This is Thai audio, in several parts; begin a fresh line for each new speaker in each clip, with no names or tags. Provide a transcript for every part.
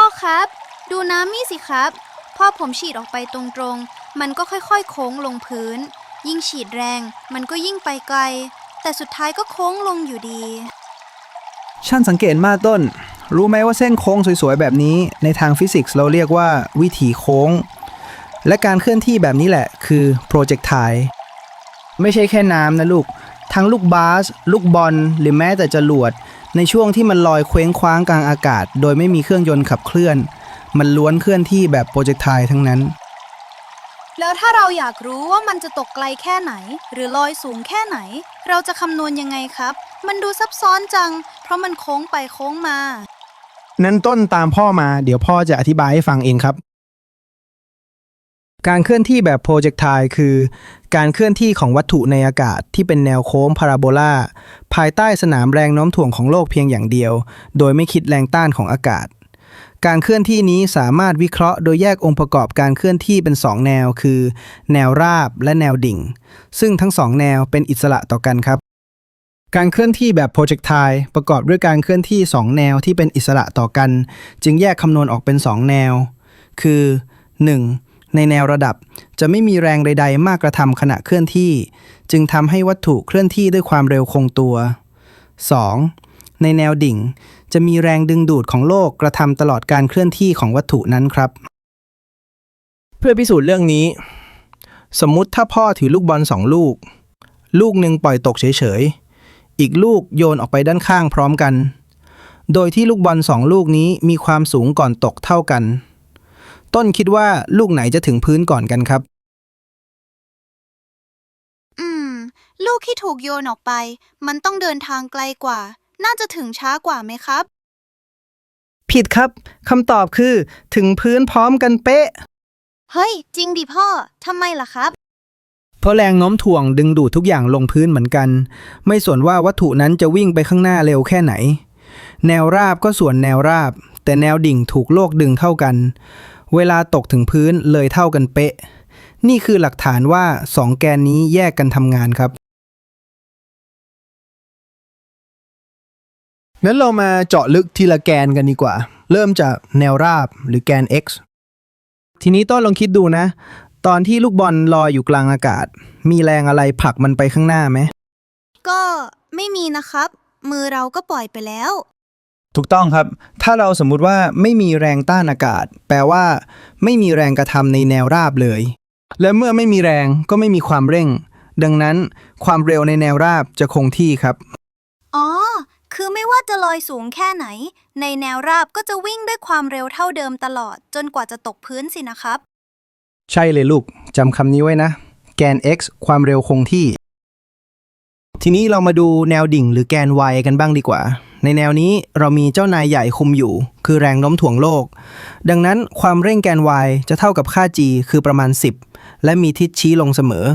พ่อครับ ดูน้ำนี่สิครับ พ่อผมฉีดออกไปตรงๆ มันก็ค่อยๆ โค้งลงพื้น ยิ่งฉีดแรง มันก็ยิ่งไปไกล แต่สุดท้ายก็โค้งลงอยู่ดี
ช่างสังเกตมากต้น รู้ไหมว่าเส้นโค้งสวยๆ แบบนี้ในทางฟิสิกส์เราเรียกว่าวิถีโค้ง และการเคลื่อนที่แบบนี้แหละคือโปรเจกต์ไทไม่ใช่แค่น้ำนะลูก ทั้งลูกบาส ลูกบอล หรือแม้แต่จรวด ในช่วงที่มันลอยเคว้งคว้างกลางอากาศ โดยไม่มีเครื่องยนต์ขับเคลื่อน มันล้วนเคลื่อนที่แบบโปรเจกต์ไททั้งนั้น
แล้วถ้าเราอยากรู้ว่ามันจะตกไกลแค่ไหน หรือลอยสูงแค่ไหน เราจะคำนวณยังไงครับ มันดูซับซ้อนจัง เพราะมันโค้งไปโค้งมา
นั้นต้นตามพ่อมาเดี๋ยวพ่อจะอธิบายให้ฟังเองครับ การเคลื่อนที่แบบโปรเจก t ไ l คือ การเคลื่อนที่ของวัตถุในอากาศที่เป็นแนวโค้งพาราโบลา ภายใต้สนามแรงโน้มถ่วงของโลกเพียงอย่างเดียว โดยไม่คิดแรงต้านของอากาศ การเคลื่อนที่นี้สามารถวิเคราะห์โดยแยกองค์ประกอบการเคลื่อนที่เป็น 2 แนว คือ แนวราบและแนวดิ่ง ซึ่งทั้งสองแนวเป็นอิสระต่อกันครับ การเคลื่อนที่แบบโปรเจก t ไ l ประกอบด้วยการเคลื่อนที่ 2 แนวที่เป็นอิสระต่อกัน จึงแยกคำนวณออกเป็น 2 แนว คือ 1. ในแนวระดับจะไม่มีแรงใด ๆ มากกระทำขณะเคลื่อนที่ จึงทำให้วัตถุเคลื่อนที่ด้วยความเร็วคงตัว 2. ในแนวดิ่งจะมีแรงดึงดูดของโลกกระทำตลอดการเคลื่อนที่ของวัตถุนั้นครับ เพื่อพิสูจน์เรื่องนี้ สมมุติถ้าพ่อถือลูกบอลสองลูก ลูกหนึ่งปล่อยตกเฉยๆ อีกลูกโยนออกไปด้านข้างพร้อมกัน โดยที่ลูกบอลสองลูกนี้มีความสูงก่อนตกเท่ากัน ต้นคิดว่าลูกไหนจะถึงพื้นก่อนกันครับ
อืม ลูกที่ถูกโยนออกไป มันต้องเดินทางไกลกว่า น่าจะถึงช้ากว่าไหมครับ
ผิดครับคำตอบคือ ถึงพื้นพร้อมกันเป๊ะ
เฮ้ย จริงดิพ่อทำไมล่ะครับ
เพราะแรงโน้มถ่วงดึงดูดทุกอย่างลงพื้นเหมือนกัน ไม่ส่วนว่าวัตถุนั้นจะวิ่งไปข้างหน้าเร็วแค่ไหน แนวราบก็ส่วนแนวราบ แต่แนวดิ่งถูกโลกดึงเท่ากัน เวลาตกถึงพื้นเลยเท่ากันเป๊ะ นี่คือหลักฐานว่าสองแกนนี้แยกกันทำงานครับงั้นเรามาเจาะลึกทีละแกนกันดีกว่า เริ่มจากแนวราบหรือแกน x ทีนี้ต้นลองคิดดูนะ ตอนที่ลูกบอลลอยอยู่กลางอากาศ มีแรงอะไรผลักมันไปข้างหน้าไหม
ก็ไม่มีนะครับ มือเราก็ปล่อยไปแล้ว
ถูกต้องครับ ถ้าเราสมมุติว่าไม่มีแรงต้านอากาศ แปลว่า ไม่มีแรงกระทำในแนวราบเลย และเมื่อไม่มีแรงก็ไม่มีความเร่ง ดังนั้นความเร็วในแนวราบจะคงที่ครับ
อ๋อ คือไม่ว่าจะลอยสูงแค่ไหน ในแนวราบก็จะวิ่งด้วยความเร็วเท่าเดิมตลอด จนกว่าจะตกพื้นสินะครับ
ใช่เลยลูกจำคำนี้ไว้นะ แกน x ความเร็วคงที่ ทีนี้เรามาดูแนวดิ่งหรือแกน y กันบ้างดีกว่า ในแนวนี้เรามีเจ้านายใหญ่คุมอยู่ คือแรงโน้มถ่วงโลก ดังนั้นความเร่งแกน y จะเท่ากับค่า g คือประมาณ 10 และมีทิศชี้ลงเสมอ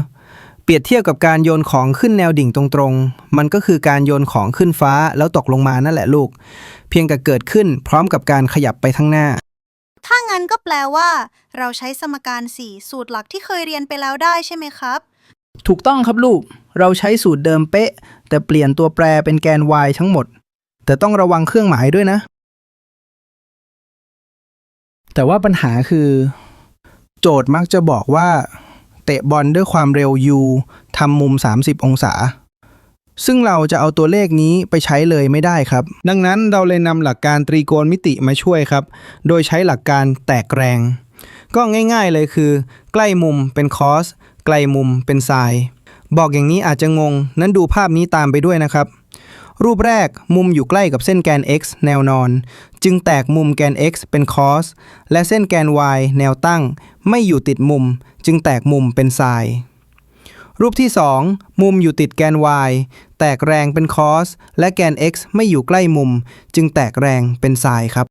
เปรียบเทียบกับการโยนของขึ้นแนวดิ่งตรงๆ มันก็คือการโยนของขึ้นฟ้าแล้วตกลงมานั่นแหละลูก เพียงแต่เกิดขึ้นพร้อมกับการขยับไปข้างหน้า
ถ้างั้นก็แปลว่า เราใช้สมการ 4 สูตรหลักที่เคยเรียนไปแล้วได้ใช่ไหมครับ
ถูกต้องครับลูก เราใช้สูตรเดิมเป๊ะ แต่เปลี่ยนตัวแปรเป็นแกน y ทั้งหมด แต่ต้องระวังเครื่องหมายด้วยนะ แต่ว่าปัญหาคือ โจทย์มักจะบอกว่า เตะบอลด้วยความเร็ว u ทำมุม 30 องศา ซึ่งเราจะเอาตัวเลขนี้ไปใช้เลยไม่ได้ครับ ดังนั้นเราเลยนำหลักการตรีโกณมิติมาช่วยครับ โดยใช้หลักการแตกแรง ก็ง่ายๆเลยคือ ใกล้มุมเป็นคอสไกลมุมเป็นไซน์บอกอย่างนี้อาจจะงง นั้นดูภาพนี้ตามไปด้วยนะครับ รูปแรกมุมอยู่ใกล้กับเส้นแกน x แนวนอน จึงแตกมุมแกน x เป็นคอสและเส้นแกน y แนวตั้ง ไม่อยู่ติดมุม จึงแตกมุมเป็นไซน์รูปที่ 2 มุมอยู่ติดแกน y แตกแรงเป็นคอสและแกน x ไม่อยู่ใกล้มุม จึงแตกแรงเป็นไซน์ครับ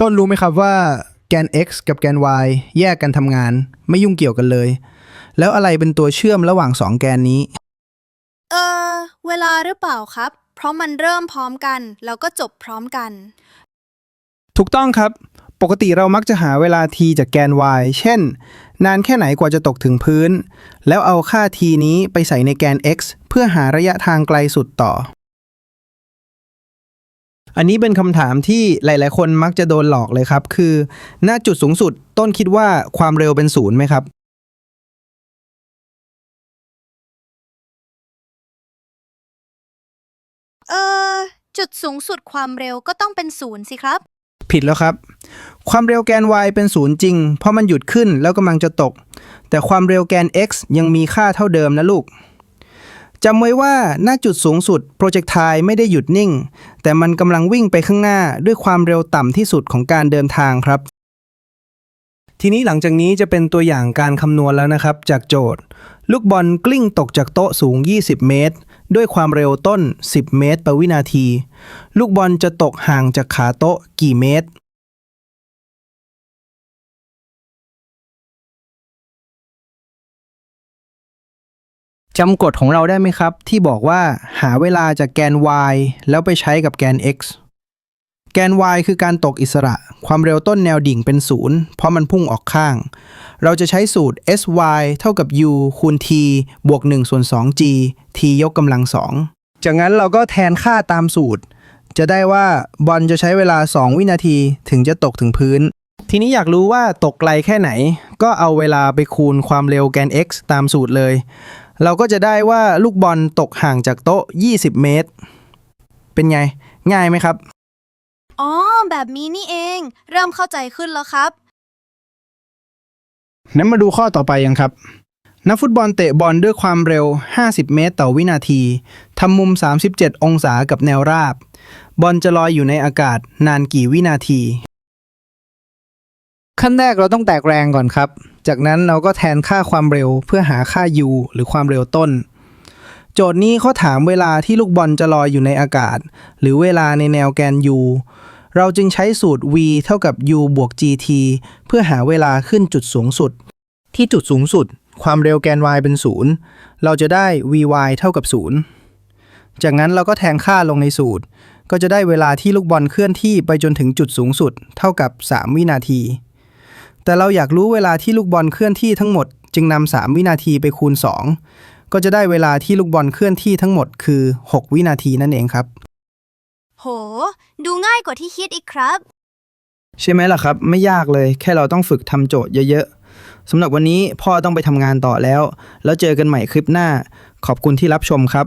ต้นรู้ไหมครับว่าแกน x กับแกน y แยกกันทำงาน ไม่ยุ่งเกี่ยวกันเลย แล้วอะไรเป็นตัวเชื่อมระหว่างสองแกนนี้
เวลาหรือเปล่าครับ เพราะมันเริ่มพร้อมกัน แล้วก็จบพร้อมกัน
ถูกต้องครับ ปกติเรามักจะหาเวลา t จากแกน y เช่น นานแค่ไหนกว่าจะตกถึงพื้น แล้วเอาค่า t นี้ไปใส่ในแกน x เพื่อหาระยะทางไกลสุดต่อ อันนี้เป็นคำถามที่หลาย ๆ คนมักจะโดนหลอกเลยครับ คือ ณจุดสูงสุดต้นคิดว่าความเร็วเป็นศูนย์ไหมครับ
เออจุดสูงสุดความเร็วก็ต้องเป็นศูนย์สิครับ
ผิดแล้วครับ ความเร็วแกน y เป็นศูนย์จริง เพราะมันหยุดขึ้นแล้วกำลังจะตก แต่ความเร็วแกน x ยังมีค่าเท่าเดิมนะลูกจำไว้ว่าณจุดสูงสุดโปรเจกไทไม่ได้หยุดนิ่ง แต่มันกำลังวิ่งไปข้างหน้าด้วยความเร็วต่ำที่สุดของการเดินทางครับ ทีนี้หลังจากนี้จะเป็นตัวอย่างการคำนวณแล้วนะครับ จากโจทย์ ลูกบอลกลิ้งตกจากโต๊ะสูง 20 เมตร ด้วยความเร็วต้น 10 เมตรต่อวินาที ลูกบอลจะตกห่างจากขาโต๊ะกี่เมตร จำกฎของเราได้ไหมครับ ที่บอกว่าหาเวลาจากแกน y แล้วไปใช้กับแกน x แกน y คือการตกอิสระ ความเร็วต้นแนวดิ่งเป็นศูนย์เพราะมันพุ่งออกข้าง เราจะใช้สูตร sy เท่ากับ u คูณ t บวก1ส่วน 2g t ยกกำลังสองจากนั้นเราก็แทนค่าตามสูตร จะได้ว่าบอลจะใช้เวลา 2 วินาทีถึงจะตกถึงพื้น ทีนี้อยากรู้ว่าตกไกลแค่ไหน ก็เอาเวลาไปคูณความเร็วแกน x ตามสูตรเลย เราก็จะได้ว่าลูกบอลตกห่างจากโต๊ะ 20 เมตร เป็นไง ง่ายไหมครับ
อ๋อ แบบนี้นี่เอง เริ่มเข้าใจขึ้นแล้วครับ
นั้นมาดูข้อต่อไปยังครับ นักฟุตบอลเตะบอลด้วยความเร็ว 50 เมตรต่อวินาทีทำมุม 37 องศากับแนวราบ บอลจะลอยอยู่ในอากาศนานกี่วินาที ขั้นแรกเราต้องแตกแรงก่อนครับ จากนั้นเราก็แทนค่าความเร็วเพื่อหาค่า u หรือความเร็วต้น โจทย์นี้เขาถามเวลาที่ลูกบอลจะลอยอยู่ในอากาศ หรือเวลาในแนวแกน u เราจึงใช้สูตร v เท่ากับ u บวก gt เพื่อหาเวลาขึ้นจุดสูงสุด ที่จุดสูงสุด ความเร็วแกน y เป็นศูนย์เราจะได้ vy เท่ากับศูนย์จากนั้นเราก็แทนค่าลงในสูตร ก็จะได้เวลาที่ลูกบอลเคลื่อนที่ไปจนถึงจุดสูงสุด เท่ากับ 3 วินาที แต่เราอยากรู้เวลาที่ลูกบอลเคลื่อนที่ทั้งหมด จึงนำ3วินาทีไปคูณ 2 ก็จะได้เวลาที่ลูกบอลเคลื่อนที่ทั้งหมดคือ 6 วินาทีนั่นเองครับ
โห ดูง่ายกว่าที่คิดอีกครับ
ใช่ไหมล่ะครับ ไม่ยากเลยแค่เราต้องฝึกทำโจทย์เยอะๆสำหรับวันนี้พ่อต้องไปทำงานต่อแล้ว แล้วเจอกันใหม่คลิปหน้า ขอบคุณที่รับชมครับ